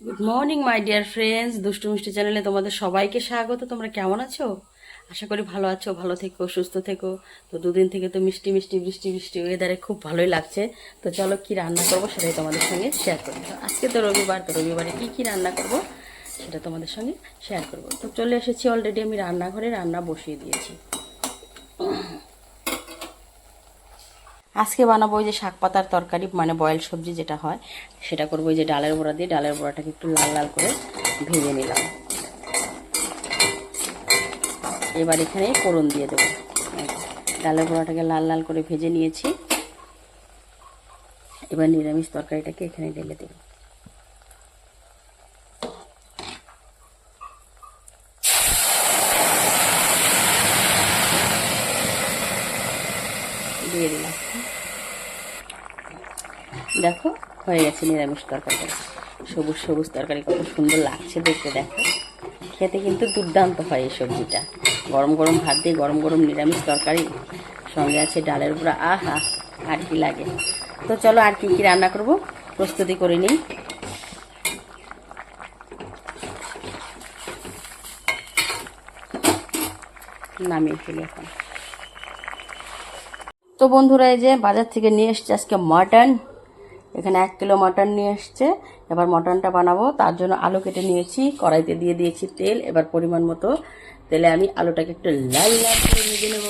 Good morning my dear friends দুষ্টু মিষ্টি চ্যানেলে তোমাদের সবাইকে স্বাগত। তোমরা কেমন আছো? আশা করি ভালো আছো, ভালো থেকো, সুস্থ থেকো। তো দুদিন থেকে তো মিষ্টি মিষ্টি বৃষ্টি বৃষ্টি ওয়েদারে খুব ভালোই লাগছে। তো চলো কি রান্না করব সেটাই তোমাদের সঙ্গে শেয়ার করব আজকে তো রবিবার, তো রবিবারে কী কী রান্না করব সেটা তোমাদের সঙ্গে শেয়ার করব। তো চলে এসেছি অলরেডি আমি রান্নাঘরে, রান্না বসিয়ে দিয়েছি। আজকে বানাবো ওই যে শাক পাতার তরকারি মানে বয়েল সবজি যেটা হয়, সেটা করব ওই যে ডালের বড়া দিয়ে। ডালের বড়াটাকে একটু লাল লাল করে ভেজে নিলাম। এবার এখানে ফোড়ন দিয়ে দেবো। ডালের বড়াটাকে লাল লাল করে ভেজে নিয়েছি। এবার নিরামিষ তরকারিটাকে এখানে ঢেলে দেবো দিয়ে দিলাম দেখো, হয়ে গেছে নিরামিষ তরকারিটা। সবুজ সবুজ তরকারি, কত সুন্দর লাগছে দেখতে, দেখো। খেতে কিন্তু দুর্দান্ত হয় এই সবজিটা। গরম গরম ভাত দিয়ে গরম গরম নিরামিষ তরকারি। সঙ্গে আছে ডালের গুঁড়া আহা, আর কি লাগে। তো চলো আর কি কি রান্না করব? প্রস্তুতি করে নিই। নামিয়ে ফেলি এখন। তো বন্ধুরা, এই যে বাজার থেকে নিয়ে এসছে আজকে মাটন। এখানে এক কিলো মটন নিয়ে এসছে। এবার মটনটা বানাবো। তার জন্য আলু কেটে নিয়েছি। কড়াইতে দিয়ে দিয়েছি তেল। এবার পরিমাণ মতো তেলে আমি আলুটাকে একটু লাল লাল করে ভেজে নেব।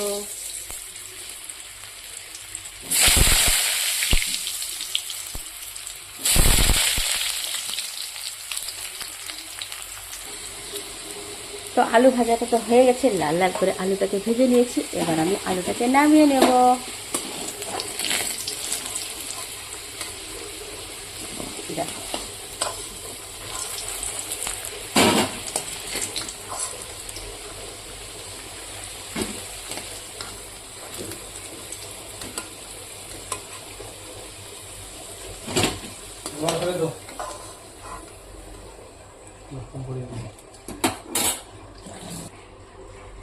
তো আলু ভাজাটা তো হয়ে গেছে। লাল লাল করে আলুটাকে ভেজে নিয়েছি। এবার আমি আলুটাকে নামিয়ে নেব দেখো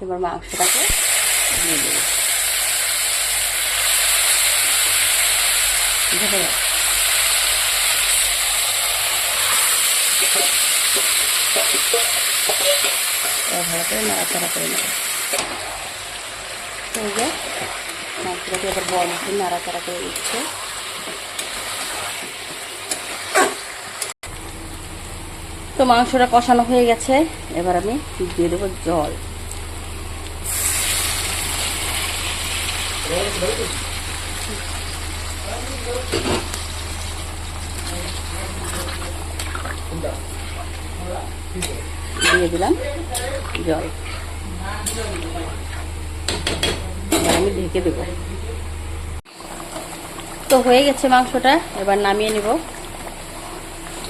এবার মাংসটাকে দিয়ে দেবো। দাও। এবার ভালো করে নাড়াচাড়া করে নেব। মাংসটাকে এবার বড় নাড়াচাড়া করে দিচ্ছে তো মাংসটা কষানো হয়ে গেছে। এবার আমি দিয়ে দেবো জল। দিয়ে দিলাম জল। আমি ঢেকে দেবো। তো হয়ে গেছে মাংসটা। এবার নামিয়ে নেব।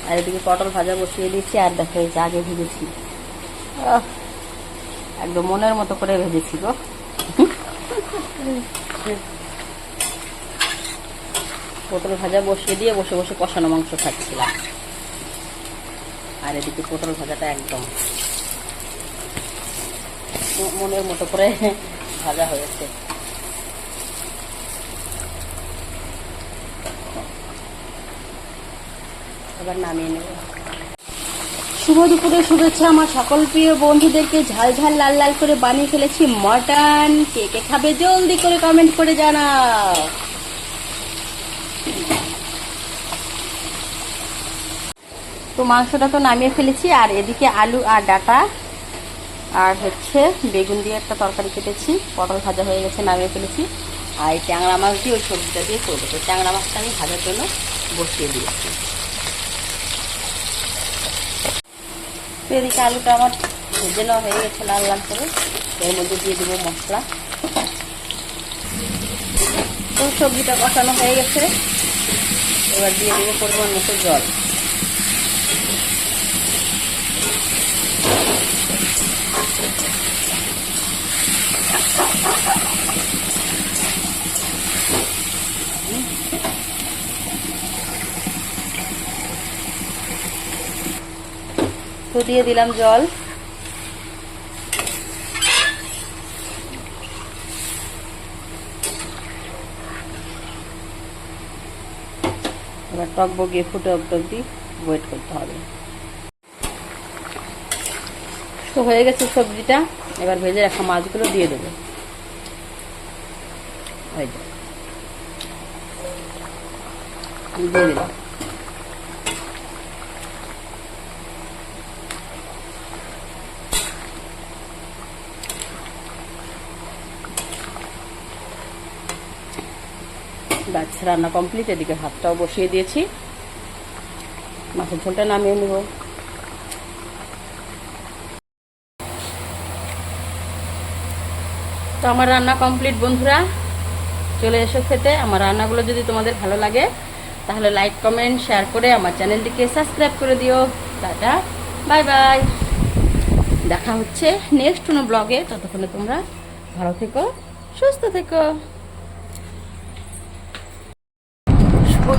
আর এদিকে পটল ভাজা বসিয়ে দিয়েছি, আর দেখো এই যে আগে ভেজেছি। একদম মনের মতো করে ভেজেছি গো। পটল ভাজা বসিয়ে দিয়ে বসে বসে কষানো মাংস খাচ্ছিলাম। আর এদিকে পটল ভাজাটা একদম মনের মতো করে ভাজা হয়েছে। এবার নামিয়ে নেব। শুভ দুপুরের শুভেচ্ছা, আমার সকল প্রিয় বন্ধুদেরকে ঝাল ঝাল, লাল লাল করে বানিয়ে ফেলেছি মটন। কে কে খাবে জলদি করে কমেন্ট করে জানাও। তো মাংসটা তো নামিয়ে ফেলেছি, আর এদিকে আলু আর ডাটা, আর হচ্ছে বেগুন দিয়ে একটা তরকারি কেটেছি। পটল ভাজা হয়ে গেছে, নামিয়ে ফেলেছি। আর এই ট্যাংরা মাছ দিয়ে ওই সবজিটা দিয়ে করব। তো ট্যাংরা মাছটা আমি ভাজার জন্য বসিয়ে দিয়েছি। তো এদিকে আলুটা আমার ভেজে নেওয়া হয়ে গেছে লাল লাল করে। এর মধ্যে দিয়ে দেবো মশলা। তো সবজিটা কষানো হয়ে গেছে এবার দিয়ে দেবো পরিমাণ মতো জল। তো দিয়ে দিলাম জল। এবার টক বগিয়ে ফুটে অব্দি ওয়েট করতে হবে। তো হয়ে গেছে সবজিটা। এবার ভেজে রাখা মাছগুলো দিয়ে দেবো। দিয়ে দিলাম। গাছ রান্না কমপ্লিট এদিকে ভাতটাও বসিয়ে দিয়েছি। মাছের ঝোলটা নামিয়ে নেব। তো আমার রান্না কমপ্লিট বন্ধুরা, চলে এসো খেতে। আমার রান্নাগুলো যদি তোমাদের ভালো লাগে, তাহলে লাইক কমেন্ট শেয়ার করে আমার চ্যানেলটিকে সাবস্ক্রাইব করে দিও। টাটা বাই বাই দেখা হচ্ছে নেক্সট কোনো ব্লগে ততক্ষণে তোমরা ভালো থেকো, সুস্থ থেকো।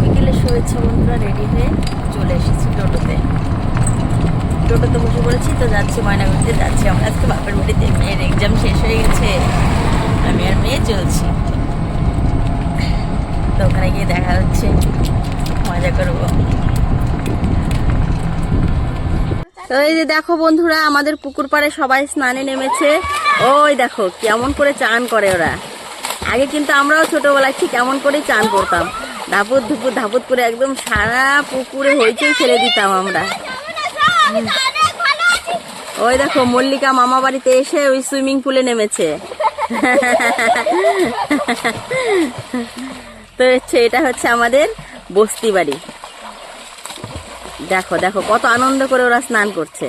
বিকেলে শুভেচ্ছা বন্ধুরা রেডি হয়ে চলে এসেছি টোটোতে। টোটোতে বসে পড়েছি, তো যাচ্ছি ময়নাগুড়িতে, যাচ্ছি আমরা আজকে বাপের বাড়িতে। মেয়ের এক্সাম শেষ হয়ে গেছে, আমি আর মেয়ে চলছি। তো ওখানে গিয়ে দেখা হচ্ছে, মজা করব। তো এই যে দেখো বন্ধুরা, আমাদের পুকুর পাড়ে সবাই স্নানে নেমেছে। ওই দেখো, কেমন করে চান করে ওরা। আগে কিন্তু আমরাও ছোটবেলায় ঠিক এমন করেই চান করতাম। ধাপুর ধুপুর ধাপুর করে একদম সারা পুকুরে হইচই ছেড়ে দিতাম আমরা। ওই দেখো, মল্লিকা মামা বাড়িতে এসে ওই সুইমিং পুলে নেমেছে। তো হচ্ছে, এটা হচ্ছে আমাদের বস্তি বাড়ি। দেখো দেখো, কত আনন্দ করে ওরা স্নান করছে।